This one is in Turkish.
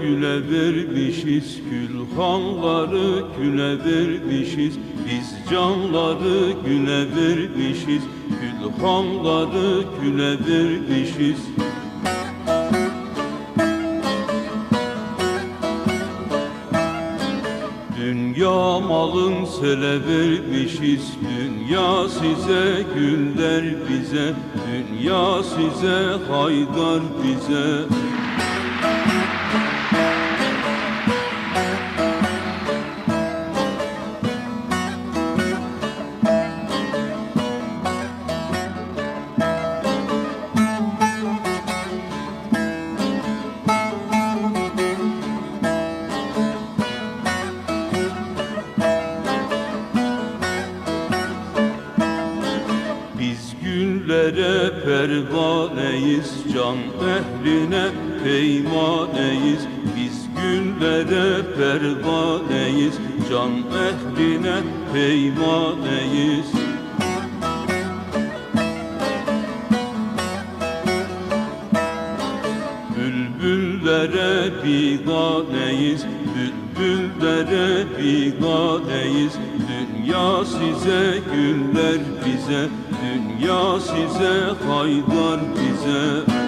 güle vermişiz Külhanları güle vermişiz. Biz canları güle vermişiz Külhanları güle vermişiz. Dünya malın sele vermişiz Dünya size güller bize Dünya size haydar bize Biz güllere pervaneyiz Can ehline peymaneyiz. Biz güllere pervaneyiz Can ehline peymaneyiz. Bülbüllere biganeyiz Bülbüllere biganeyiz Dünya size güller bize Dünya size haydar bize